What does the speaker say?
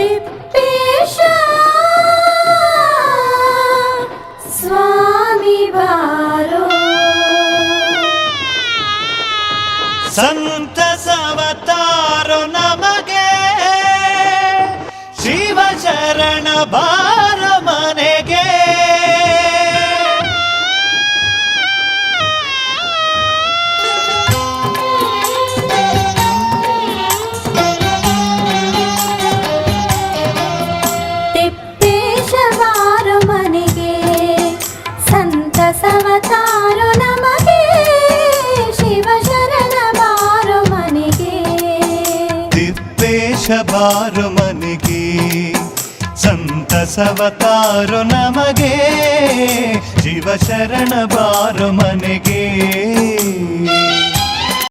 ತಿಪ್ಪೇಶ ಸ್ವಾಮಿ ಬಾರೋ. ಸಂತಸವತಾರೋ ನಮಗೆ ಬಾ ಸಂತಸವತಾರು ನಮಗೆ ಶಿವಶರಣ ಬಾರು ಮನೆಗೆ ತಿಪ್ಪೇಶ ಬಾರು ಮನೆಗೆ ಸಂತಸವತಾರು ನಮಗೆ ಶಿವ ಶರಣ ಬಾರು ಮನೆಗೆ